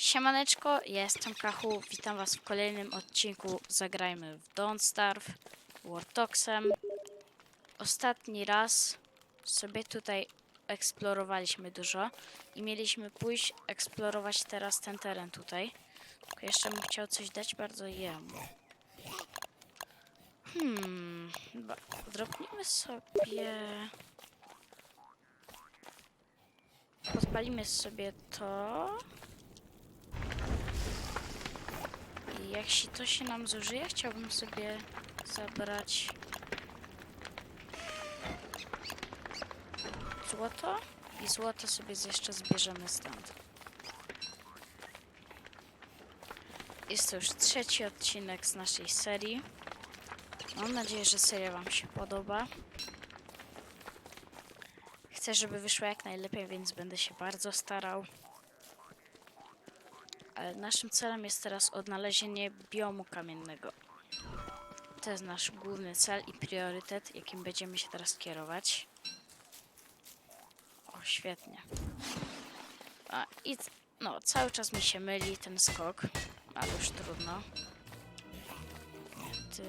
Siemaneczko, ja jestem Kachu, witam was w kolejnym odcinku Zagrajmy w Don't Starve Wartoxem. Ostatni raz sobie tutaj eksplorowaliśmy dużo i mieliśmy pójść eksplorować teraz ten teren tutaj. Tylko jeszcze bym chciał coś dać bardzo jemu. Hmm, chyba dropnijmy sobie... Podpalimy sobie to. Jak się to się nam zużyje, chciałbym sobie zabrać złoto i złoto sobie jeszcze zbierzemy stąd. Jest to już trzeci odcinek z naszej serii. Mam nadzieję, że seria Wam się podoba. Chcę, żeby wyszło jak najlepiej, więc będę się bardzo starał. Naszym celem jest teraz odnalezienie biomu kamiennego. To jest nasz główny cel i priorytet, jakim będziemy się teraz kierować. O, świetnie. A, I no, cały czas mi się myli ten skok, ale już trudno. Ty...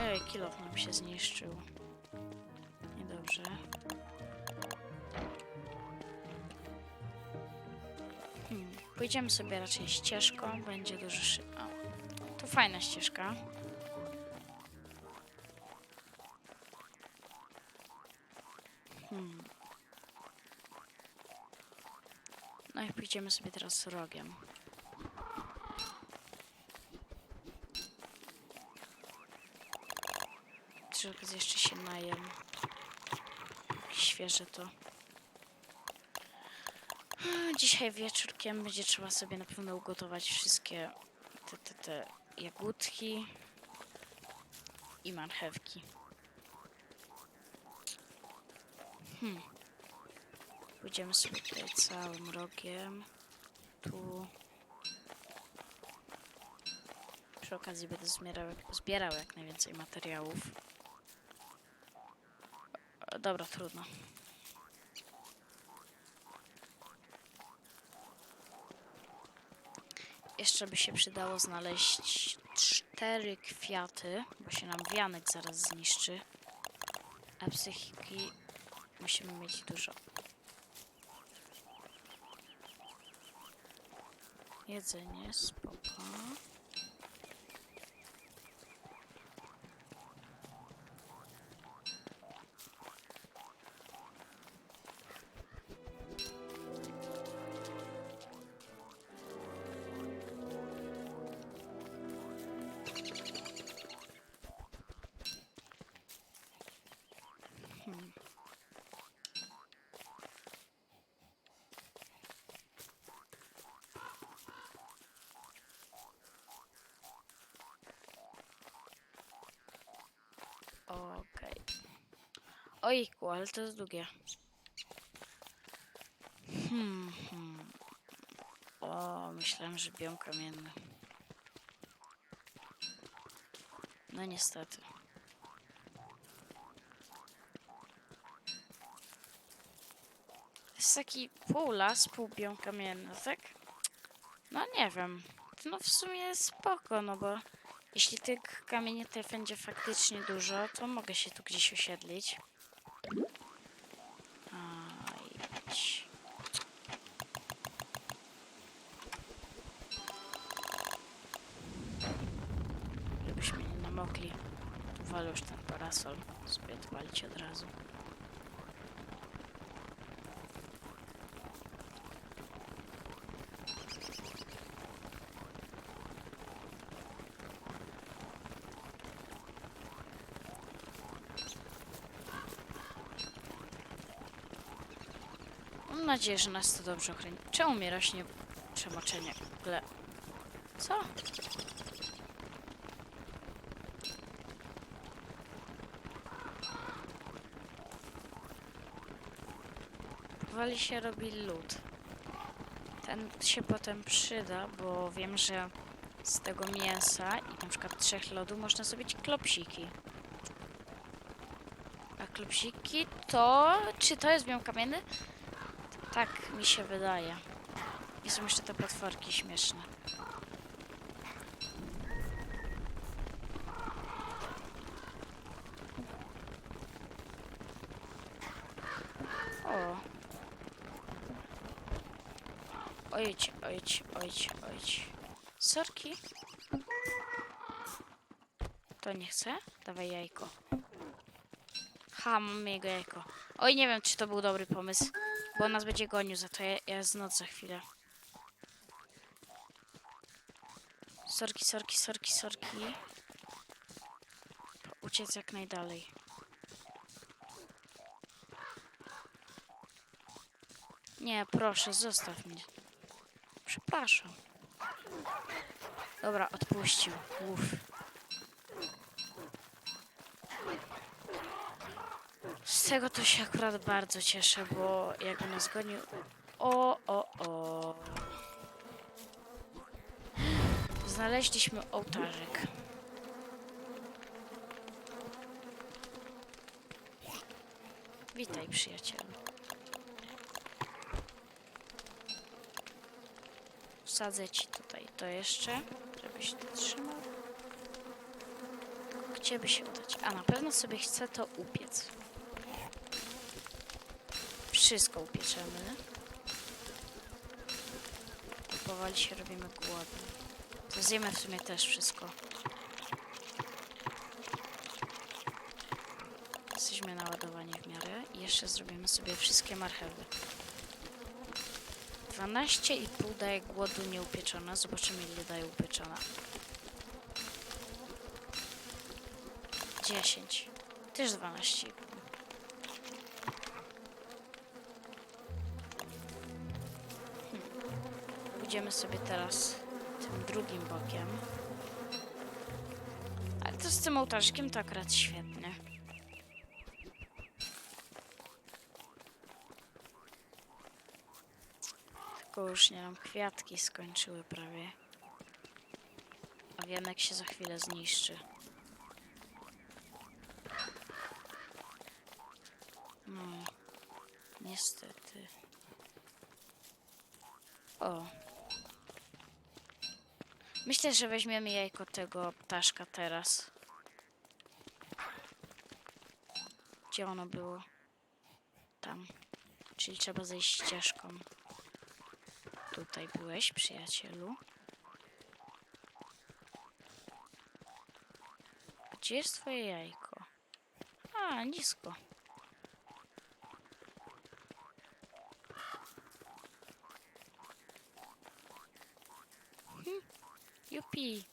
Ej, kilof nam się zniszczył. Niedobrze. Hmm. Pójdziemy sobie raczej ścieżką, będzie dużo szy... O, to fajna ścieżka. Hmm. No i pójdziemy sobie teraz rogiem. Przy okazji jeszcze się najem. Świeże to. Dzisiaj wieczórkiem będzie trzeba sobie na pewno ugotować wszystkie te, te, te jagódki i marchewki. Hmm. Pójdziemy sobie tutaj całym rogiem. Tu. Przy okazji będę zbierał, zbierał jak najwięcej materiałów. E, Dobra, trudno. Jeszcze by się przydało znaleźć cztery kwiaty, bo się nam wianek zaraz zniszczy. A psychiki musimy mieć dużo. Jedzenie, spoko. Ale to jest długie. Hmm, hmm. O, myślałem, że biom kamienny. No niestety. Jest taki pół las, pół biom kamienny, tak? No nie wiem. No w sumie spoko, no bo jeśli tych kamieni tutaj będzie faktycznie dużo, to mogę się tu gdzieś osiedlić. Sobie odpalić od razu. Mam nadzieję, że nas to dobrze ochroni. Czemu mi rośnie przemoczenie? W ogóle... Co? Powoli się robi lód. Ten się potem przyda, bo wiem, że z tego mięsa i na przykład trzech lodu można zrobić klopsiki. A klopsiki to... Czy to jest biom kamienny? Tak mi się wydaje. I są jeszcze te potworki śmieszne. O. Ojdź, ojdź, ojdź, ojdź. Sorki. To nie chcę? Dawaj jajko. Ha, mam jego jajko. Oj, nie wiem, czy to był dobry pomysł. Bo on nas będzie gonił, za to ja, ja z za chwilę. Sorki, sorki, sorki, sorki. Uciec jak najdalej. Nie, proszę, zostaw mnie. Przepraszam. Dobra, odpuścił. Uff. Z tego to się akurat bardzo cieszę, bo jakby nas gonił... O, o, o. Znaleźliśmy ołtarzyk. Witaj, przyjacielu. Wsadzę ci tutaj to jeszcze, żebyś to trzymał. Gdzie by się udać? A na pewno sobie chcę to upiec. Wszystko upieczemy. I powoli się robimy głodni. To zjemy w sumie też wszystko. Jesteśmy naładowani w miarę. I jeszcze zrobimy sobie wszystkie marchewy. 12,5 daje głodu nieupieczona. Zobaczymy ile daje upieczona. 10. Też 12,5. Hmm. Pójdziemy sobie teraz tym drugim bokiem. Ale to z tym ołtarzykiem to akurat świetnie. Tylko już nie nam kwiatki skończyły prawie. A wianek się za chwilę zniszczy. No, niestety. O. Myślę, że weźmiemy jajko tego ptaszka teraz. Gdzie ono było? Tam. Czyli trzeba zejść ścieżką. Tutaj byłeś, przyjacielu. Gdzie jest twoje jajko? A, nisko. Hm, Jupi.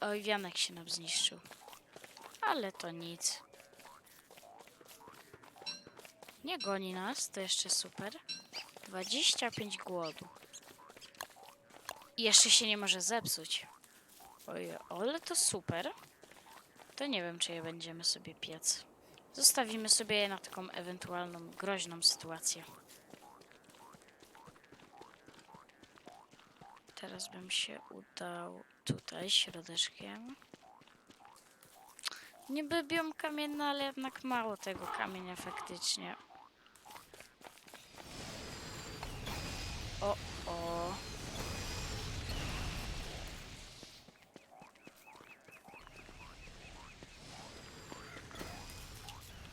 Oj, wianek się nam zniszczył. Ale to nic. Nie goni nas, to jeszcze super. 25 głodu. I jeszcze się nie może zepsuć. Oj, ale to super. To nie wiem, czy je będziemy sobie piec. Zostawimy sobie je na taką ewentualną groźną sytuację. Teraz bym się udał tutaj środeczkiem. Niby biom kamienny, ale jednak mało tego kamienia faktycznie. O, o.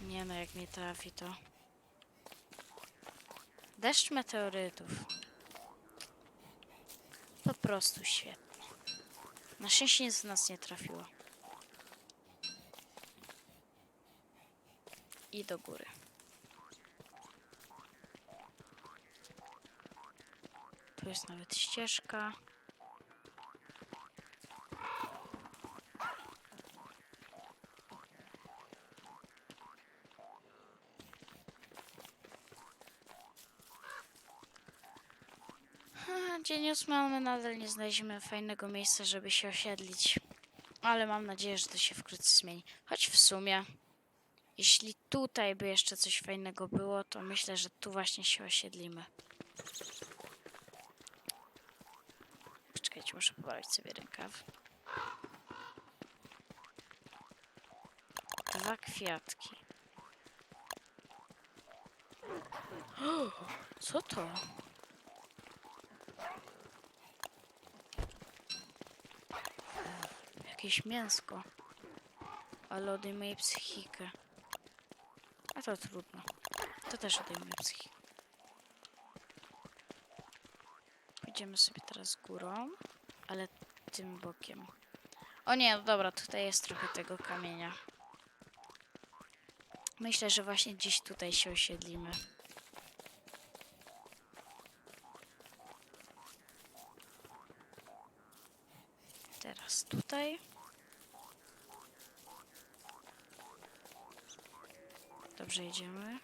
Nie no, jak mnie trafi to. Deszcz meteorytów. Po prostu świetnie. Na szczęście nic w nas nie trafiło. I do góry. Tu jest nawet ścieżka. Ha, Dzień ósmy, ale my nadal nie znaleźliśmy fajnego miejsca, żeby się osiedlić. Ale mam nadzieję, że to się wkrótce zmieni. Choć w sumie, jeśli tutaj by jeszcze coś fajnego było, to myślę, że tu właśnie się osiedlimy. Muszę poprawić sobie rękaw. Dwa kwiatki. Co to? Jakieś mięsko. Ale odejmuje psychikę. A to trudno. To też odejmuje psychikę. Pójdziemy sobie teraz górą, tym bokiem. O nie, no dobra, tutaj jest trochę tego kamienia. Myślę, że właśnie gdzieś tutaj się osiedlimy. Teraz tutaj. Dobrze idziemy.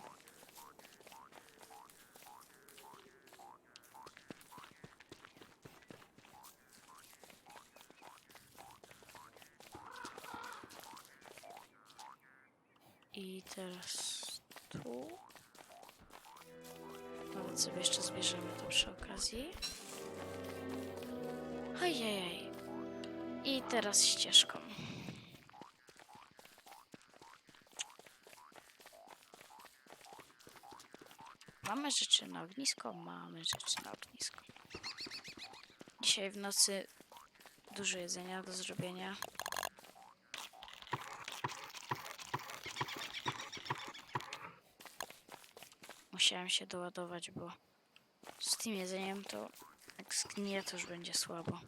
I teraz tu. Nawet sobie jeszcze zbierzemy to przy okazji. Ajajaj. I teraz ścieżką. Mamy rzeczy na ognisko? Mamy rzeczy na ognisko. Dzisiaj w nocy dużo jedzenia do zrobienia. Musiałem się doładować, bo z tym jedzeniem to jak zgnije, to już będzie słabo.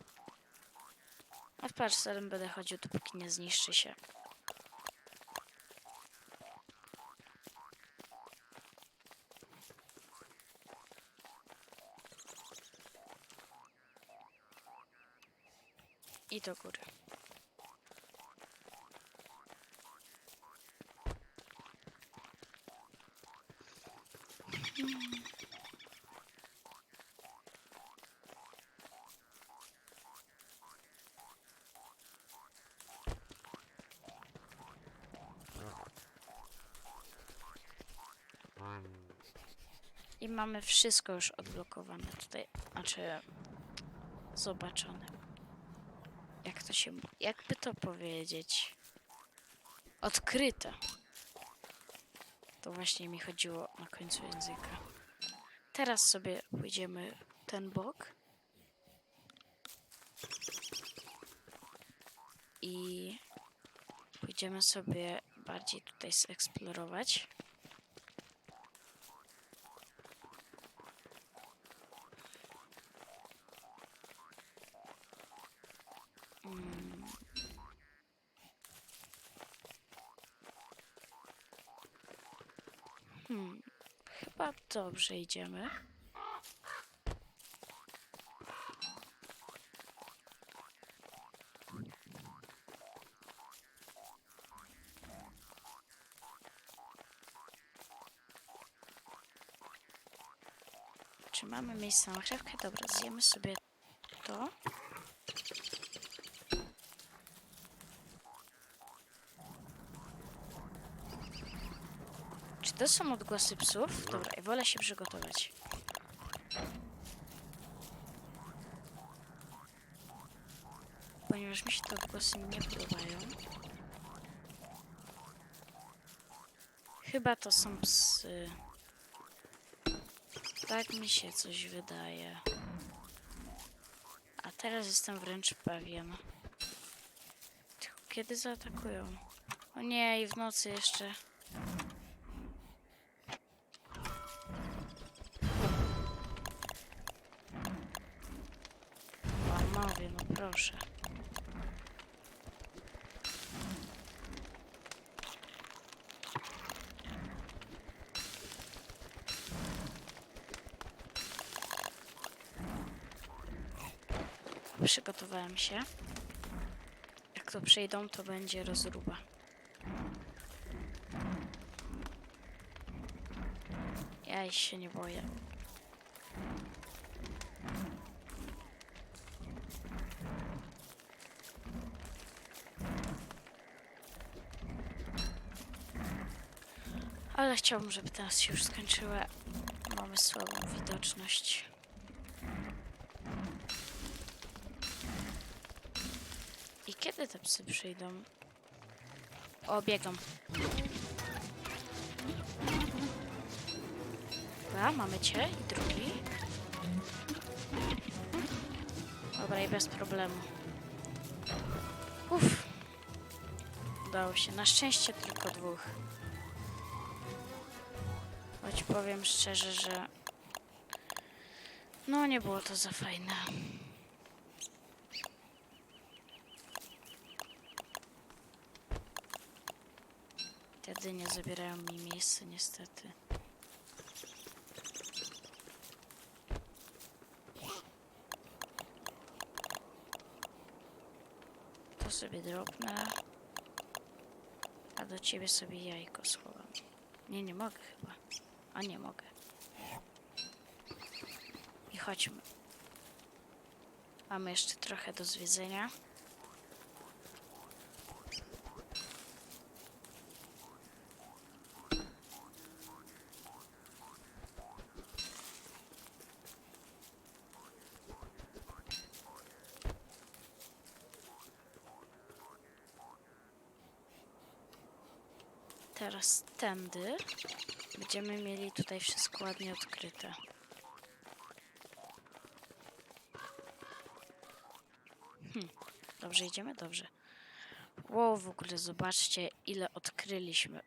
A patrz, serem będę chodził, dopóki nie zniszczy się. I do góry. I mamy wszystko już odblokowane tutaj. Znaczy, zobaczone. Jak to się. Jakby to powiedzieć? Odkryte. To właśnie mi chodziło na końcu języka. Teraz sobie pójdziemy ten bok. I pójdziemy sobie bardziej tutaj zeksplorować. Mm. Hmm, chyba dobrze idziemy. Czy mamy miejsce na marchewkę? Dobra, zjemy sobie to. To są odgłosy psów? Dobra, i wolę się przygotować. Ponieważ mi się te odgłosy nie podobają. Chyba to są psy. Tak mi się coś wydaje. A teraz jestem wręcz pewien. Kiedy zaatakują? O nie, i w nocy jeszcze. Proszę. Przygotowałem się. Jak to przejdą, to będzie rozruba. Ja się nie boję. Ale chciałbym, żeby teraz się już skończyła. Mamy słabą widoczność. Kiedy te psy przyjdą? O, biegam. Dobra, mamy cię i drugi. Dobra, i bez problemu. Uff. Udało się. Na szczęście tylko dwóch. Powiem szczerze, że... No, nie było to za fajne. Te dynie zabierają mi miejsce, niestety. To sobie drobne. A do ciebie sobie jajko schowam. Nie, nie mogę chyba. A nie mogę. I chodźmy. Mamy jeszcze trochę do zwiedzenia. Teraz tędy będziemy mieli tutaj wszystko ładnie odkryte. Hmm, dobrze idziemy? Dobrze. Wow, w ogóle zobaczcie ile odkryliśmy.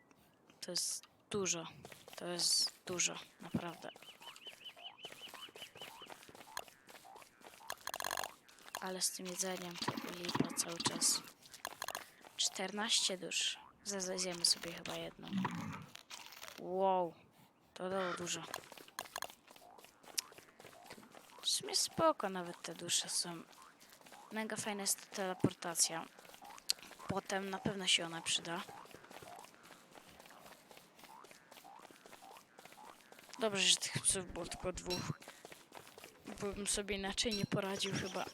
To jest dużo. To jest dużo, naprawdę. Ale z tym jedzeniem to lipa cały czas. 14 dusz. Zaraz zjemy sobie chyba jedną. Wow, to dało dużo. W sumie spoko nawet te dusze są. Mega fajna jest ta teleportacja. Potem na pewno się ona przyda. Dobrze, że tych psów było tylko dwóch. Bym sobie inaczej nie poradził chyba.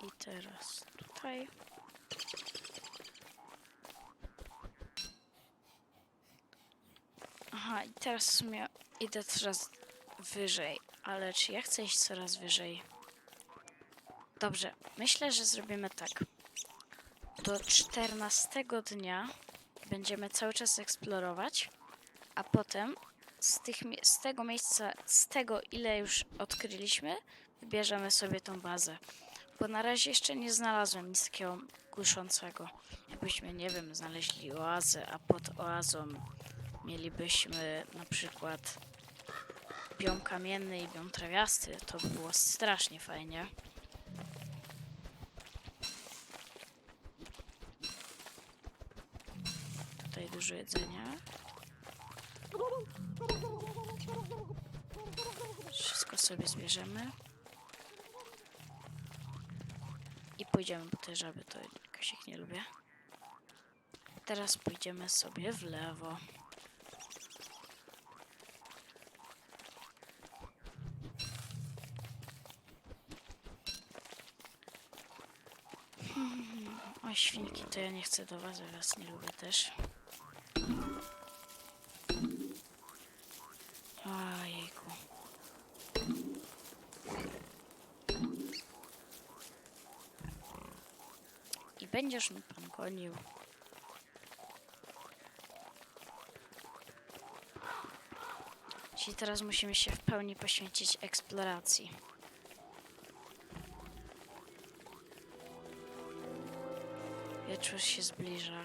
I teraz tutaj. Aha, i teraz w sumie idę coraz wyżej, ale czy ja chcę iść coraz wyżej? Dobrze, myślę, że zrobimy tak. Do 14 dnia będziemy cały czas eksplorować, a potem z, tych, z tego miejsca, z tego ile już odkryliśmy, wybierzemy sobie tą bazę. Bo na razie jeszcze nie znalazłem nic takiego kuszącego. Jakbyśmy, nie wiem, znaleźli oazę, a pod oazą mielibyśmy na przykład biom kamienny i biom trawiasty, to by było strasznie fajnie. Tutaj dużo jedzenia. Wszystko sobie zbierzemy. I pójdziemy, bo te żaby to jakoś ich nie lubię. Teraz pójdziemy sobie w lewo. Hmm, O świnki, to ja nie chcę do was, was nie lubię też. Ojejku. I będziesz mi pan gonił. Czyli teraz musimy się w pełni poświęcić eksploracji. Wieczór się zbliża.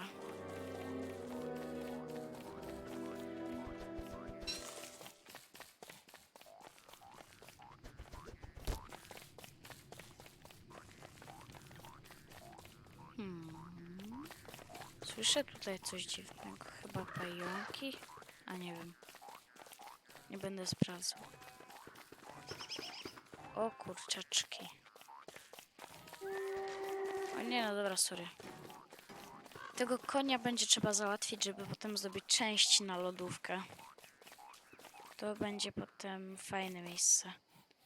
Słyszę tutaj coś dziwnego. Chyba pająki? A nie wiem. Nie będę sprawdzał. O kurczaczki. O nie, no dobra, sorry. Tego konia będzie trzeba załatwić, żeby potem zrobić część na lodówkę. To będzie potem fajne miejsce.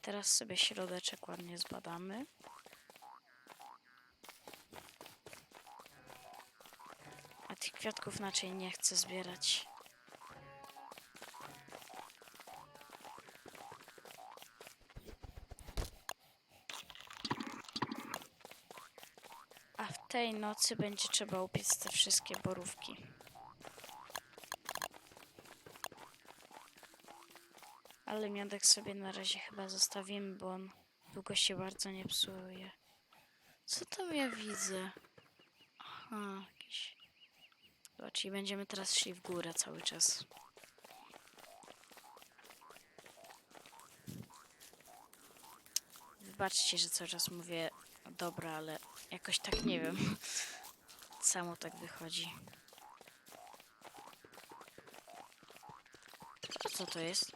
Teraz sobie środeczek ładnie zbadamy. tych kwiatków raczej nie chcę zbierać. A w tej nocy będzie trzeba upiec te wszystkie borówki. Ale miodek sobie na razie chyba zostawimy, bo on długo się bardzo nie psuje. Co tam ja widzę? Aha, Dobra, czyli będziemy teraz szli w górę cały czas. Wybaczcie, że cały czas mówię dobra, ale jakoś tak nie wiem. Samo tak wychodzi. A co to jest?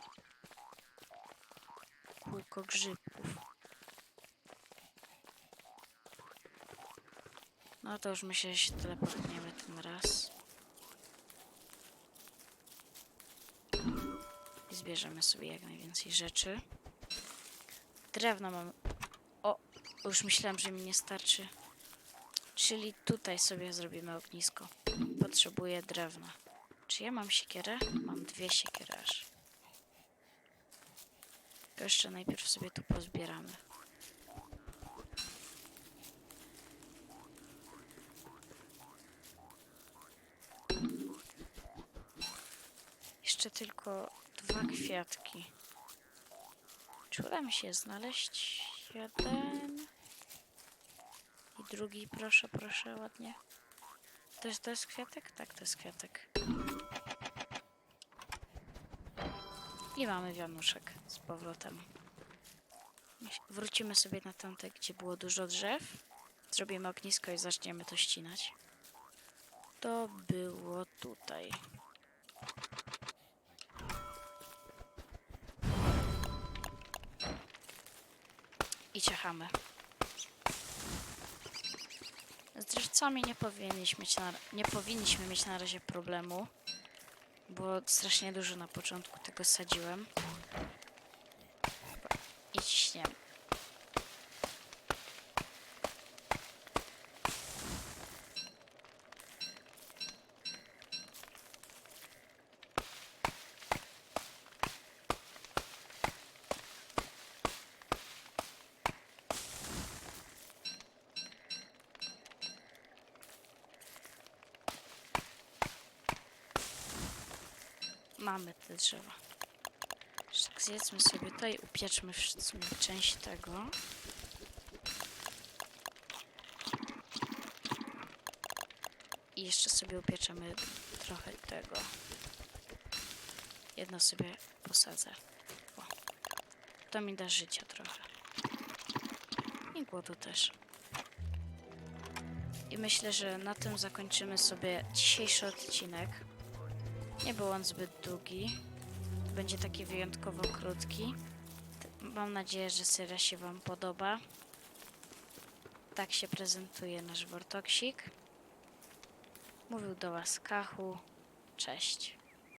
Kółko grzybków. No to już myślę, że się teleportniemy ten raz. Zbierzemy sobie jak najwięcej rzeczy. Drewno mam. O, już myślałam, że mi nie starczy. Czyli tutaj sobie zrobimy ognisko. Potrzebuję drewna. Czy ja mam siekierę? Mam dwie siekiery aż. To jeszcze najpierw sobie tu pozbieramy. Jeszcze tylko dwa kwiatki. Czy uda mi się znaleźć jeden i drugi, proszę, proszę, ładnie. To jest, to jest kwiatek? Tak, to jest kwiatek. I mamy wianuszek z powrotem. Wrócimy sobie na tamte, gdzie było dużo drzew. Zrobimy ognisko i zaczniemy to ścinać. To było tutaj. Ciachamy. Z drzewcami nie powinniśmy mieć na, nie powinniśmy mieć na razie problemu, bo strasznie dużo na początku tego sadziłem. Te drzewa. Tak Zjedzmy sobie to i upieczmy część tego. I jeszcze sobie upieczemy trochę tego. Jedno sobie posadzę. O. To mi da życia trochę. I głodu też. I myślę, że na tym zakończymy sobie dzisiejszy odcinek. Nie był on zbyt długi. Będzie taki wyjątkowo krótki. Mam nadzieję, że seria się Wam podoba. Tak się prezentuje nasz Wortoksik. Mówił do Was Kachu. Cześć.